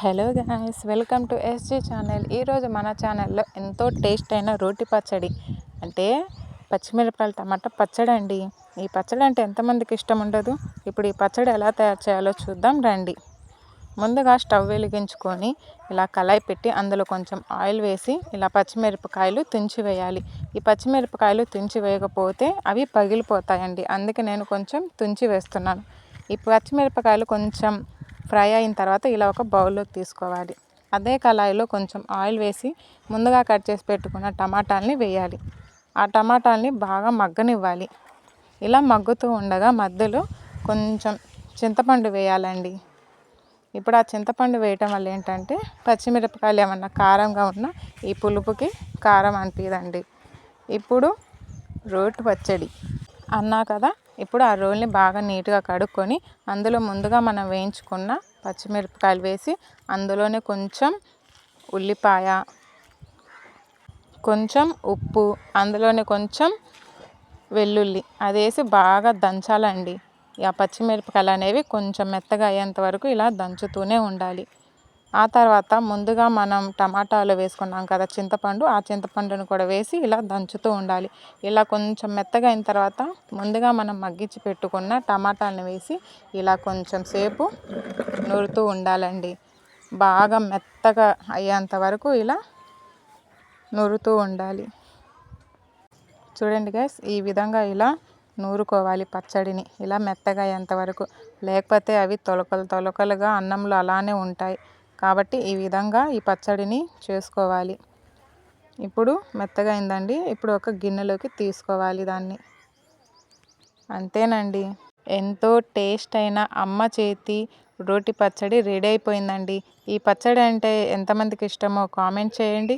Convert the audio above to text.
Hello guys welcome to SG channel. ఈరోజు మన ఛానల్లో ఎంతో టేస్ట్ అయిన రోటి పచ్చడి. అంటే పచ్చిమిరపకాయల టమాటా పచ్చడి అండి. ఈ పచ్చడి అంటే ఎంతమందికి ఇష్టం ఉండదు? ఇప్పుడు ఈ పచ్చడి ఎలా తయారు చేయాలో చూద్దాం రండి. ముందుగా స్టవ్ వెలిగించుకొని ఇలా కళాయి పెట్టి అందులో కొంచెం ఆయిల్ వేసి ఇలా పచ్చిమిరపకాయలు తుంచి వేయాలి. ఈ పచ్చిమిరపకాయలు తుంచి వేయకపోతే అవి పగిలిపోతాయండి. అందుకే నేను కొంచెం తుంచి వేస్తున్నాను. ఈ పచ్చిమిరపకాయలు కొంచెం ఫ్రై అయిన తర్వాత ఇలా ఒక బౌల్లోకి తీసుకోవాలి. అదే కళాయిలో కొంచెం ఆయిల్ వేసి ముందుగా కట్ చేసి పెట్టుకున్న టమాటాలని వేయాలి. ఆ టమాటాలని బాగా మగ్గనివ్వాలి. ఇలా మగ్గుతూ ఉండగా మధ్యలో కొంచెం చింతపండు వేయాలండి. ఇప్పుడు ఆ చింతపండు వేయటం వల్ల ఏంటంటే పచ్చిమిరపకాయలు ఏమన్నా కారంగా ఉన్నా ఈ పులుపుకి కారం అనిపించదండి ఇప్పుడు రోటి పచ్చడి అన్నా కదా ఇప్పుడు ఆ రోల్ని బాగా నీట్గా కడుక్కొని అందులో ముందుగా మనం వేయించుకున్న పచ్చిమిరపకాయలు వేసి అందులోనే కొంచెం ఉల్లిపాయ కొంచెం ఉప్పు అందులోనే కొంచెం వెల్లుల్లి. అది వేసి బాగా దంచాలండి. ఆ పచ్చిమిరపకాయలు అనేవి కొంచెం మెత్తగా అయ్యేంత వరకు ఇలా దంచుతూనే ఉండాలి. ఆ తర్వాత ముందుగా మనం టమాటాలు వేసుకున్నాం కదా చింతపండు ఆ చింతపండును కూడా వేసి ఇలా దంచుతూ ఉండాలి. ఇలా కొంచెం మెత్తగా అయిన తర్వాత ముందుగా మనం మగ్గించి పెట్టుకున్న టమాటాలను వేసి ఇలా కొంచెం సేపు నూరుతూ ఉండాలండి. బాగా మెత్తగా అయ్యేంత వరకు ఇలా నూరుతూ ఉండాలి. చూడండి గైస్ ఈ విధంగా ఇలా నూరుకోవాలి పచ్చడిని. ఇలా మెత్తగా అయ్యేంత వరకు. లేకపోతే అవి తొలకలు తొలకలుగా అన్నంలో అలానే ఉంటాయి. కాబట్టి ఈ విధంగా ఈ పచ్చడిని చేసుకోవాలి. ఇప్పుడు మెత్తగా అయిందండి. ఇప్పుడు ఒక గిన్నెలోకి తీసుకోవాలి దాన్ని. అంతేనండి. ఎంతో టేస్ట్ అయిన అమ్మ చేతి రోటి పచ్చడి రెడీ అయిపోయిందండి. ఈ పచ్చడి అంటే ఎంతమందికి ఇష్టమో కామెంట్ చేయండి.